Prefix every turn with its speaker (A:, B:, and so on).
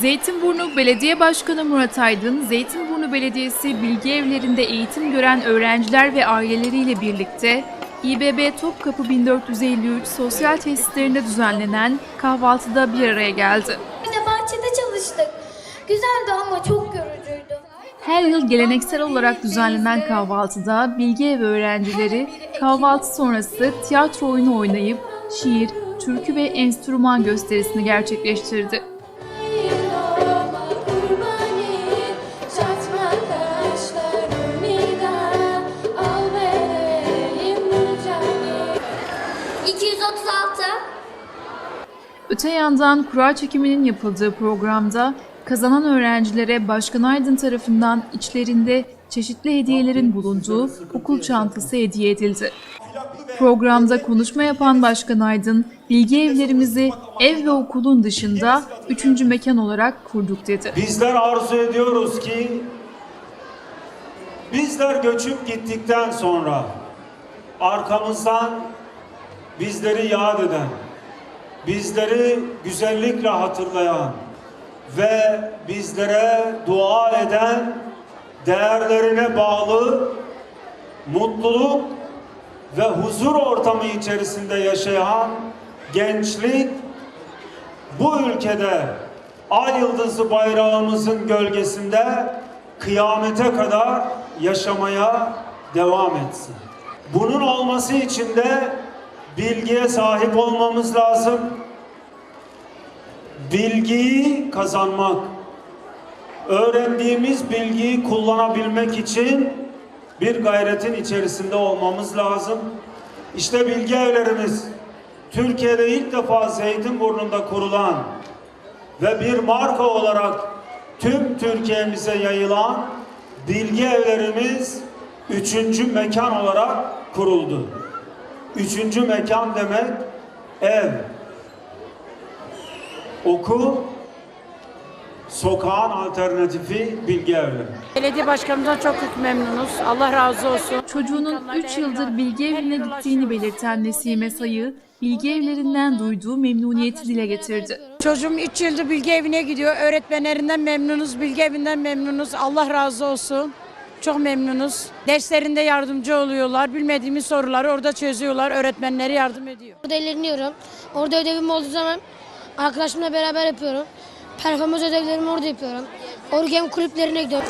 A: Zeytinburnu Belediye Başkanı Murat Aydın, Zeytinburnu Belediyesi bilgi evlerinde eğitim gören öğrenciler ve aileleriyle birlikte İBB Topkapı 1453 sosyal tesislerinde düzenlenen kahvaltıda bir araya geldi.
B: Yine bahçede çalıştık. Güzeldi ama çok yorucuydu.
A: Her yıl geleneksel olarak düzenlenen kahvaltıda bilgi evi öğrencileri kahvaltı sonrası tiyatro oyunu oynayıp şiir, türkü ve enstrüman gösterisini gerçekleştirdi. Öte yandan kura çekiminin yapıldığı programda kazanan öğrencilere Başkan Aydın tarafından içlerinde çeşitli hediyelerin bulunduğu okul çantası hediye edildi. Programda konuşma yapan Başkan Aydın, bilgi evlerimizi ev ve okulun dışında üçüncü mekan olarak kurduk dedi.
C: Bizler arzu ediyoruz ki bizler göçüp gittikten sonra arkamızdan bizleri yad eden, bizleri güzellikle hatırlayan ve bizlere dua eden değerlerine bağlı mutluluk ve huzur ortamı içerisinde yaşayan gençlik bu ülkede ay yıldızı bayrağımızın gölgesinde kıyamete kadar yaşamaya devam etsin. Bunun olması için de bilgiye sahip olmamız lazım. Bilgiyi kazanmak, öğrendiğimiz bilgiyi kullanabilmek için bir gayretin içerisinde olmamız lazım. İşte bilgi evlerimiz Türkiye'de ilk defa Zeytinburnu'nda kurulan ve bir marka olarak tüm Türkiye'mize yayılan bilgi evlerimiz üçüncü mekan olarak kuruldu. Üçüncü mekan demek ev, okul, sokağın alternatifi bilgi evleri.
D: Belediye başkanımızdan çok memnunuz. Allah razı olsun.
A: Çocuğunun 3 yıldır bilgi evine gittiğini belirten Nesime Sayı, bilgi evlerinden duyduğu memnuniyeti dile getirdi.
D: Çocuğum 3 yıldır bilgi evine gidiyor. Öğretmenlerinden memnunuz, bilgi evinden memnunuz. Allah razı olsun. Çok memnunuz. Derslerinde yardımcı oluyorlar. Bilmediğimiz soruları orada çözüyorlar. Öğretmenleri yardım ediyor.
E: Orada eğleniyorum. Orada ödevim olduğu zaman arkadaşımla beraber yapıyorum. Performans ödevlerimi orada yapıyorum. Orgem kulüplerine gidiyorum.